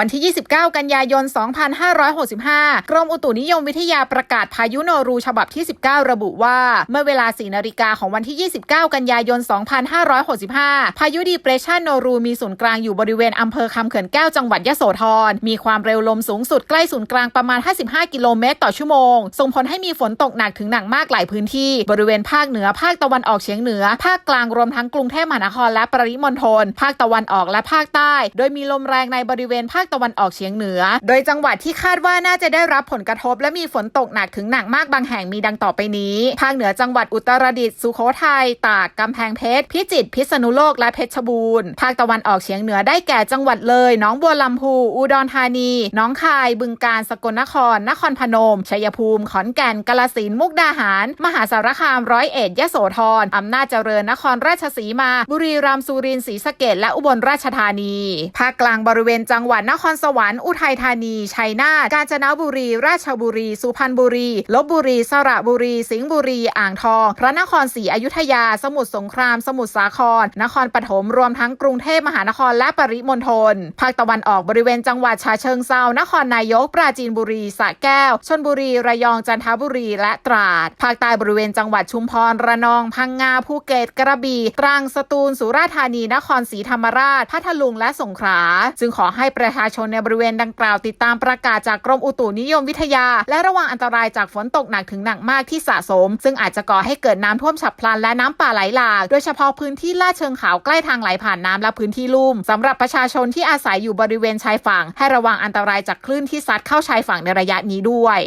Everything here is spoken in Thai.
วันที่ 29 กันยายน 2565 กรมอุตุนิยมวิทยาประกาศพายุโนรูฉบับที่ 19 ระบุว่า เมื่อเวลา 4 นาฬิกาของวันที่ 29 กันยายน 2565 พายุดีเปรสชันโนรูมีศูนย์กลางอยู่บริเวณอำเภอคำเขื่อนแก้วจังหวัดยะโสธร มีความเร็วลมสูงสุดใกล้ศูนย์กลางประมาณ 55 กิโลเมตรต่อชั่วโมง ส่งผลให้มีฝนตกหนักถึงหนักมากหลายพื้นที่ บริเวณภาคเหนือ ภาคตะวันออกเฉียงเหนือ ภาคกลางรวมทั้งกรุงเทพมหานครและปริมณฑล ภาคตะวันออกและภาคใต้ โดยมีลมแรงในบริเวณภาคตะวันออกเฉียงเหนือ โดยจังหวัดที่คาดว่าน่าจะได้รับผลกระทบ และมีฝนตกหนักถึงหนักมากบางแห่งมีดังต่อไปนี้ ภาคเหนือจังหวัดอุตรดิตถ์สุโขทัยตากกำแพงเพชรพิจิตรพิษณุโลกและเพชรบูรณ์ภาคตะวันออกเฉียงเหนือได้แก่จังหวัดเลยหนองบัวลำพู อุดรธานีหนองคายบึงกาฬสกลนคร นครพนมชัยภูมิ ขอนแก่นกาฬสินมุกดาหาร มหาสารคามร้อยเอ็ดยโสธรอำนาจเจริญนครราชสีมา บุรีรัมย์สุรินทร์ศรีสะเกษและอุบลราชธานี ภาคกลางบริเวณจังหวัดนครสวรรค์อุทัยธานีชัยนาทกาญจนบุรี ราชบุรี สุพรรณบุรีลบบุรี สระบุรี สิงห์บุรี อ่างทอง พระนครศรีอยุธยา สมุทรสงคราม สมุทรสาคร นครปฐมรวมทั้งกรุงเทพมหานครและปริมณฑลภาคตะวันออกบริเวณจังหวัดฉะเชิงเซานครนายก ปราจีนบุรีสระแก้ว ชนบุรีระยองจันทบุรีและตราดภาคใต้บริเวณจังหวัดชุมพรระนองพังงาภูเก็ตกระบี่ตรังสตูลสุราษฎร์ธานีนครศรีธรรมราชพัทลุงและสงขลาจึงขอให้ประชชาชนในบริเวณดังกล่าวติดตามประกาศจากกรมอุตุนิยมวิทยา และระวังอันตรายจากฝนตกหนักถึงหนักมากที่สะสม ซึ่งอาจจะก่อให้เกิดน้ำท่วมฉับพลันและน้ำป่าไหลหลากโดยเฉพาะพื้นที่ลาดเชิงเขาใกล้ทางไหลผ่านน้ำและพื้นที่ลุ่มสำหรับประชาชนที่อาศัยอยู่บริเวณชายฝั่ง ให้ระวังอันตรายจากคลื่นที่ซัดเข้าชายฝั่งในระยะนี้ด้วย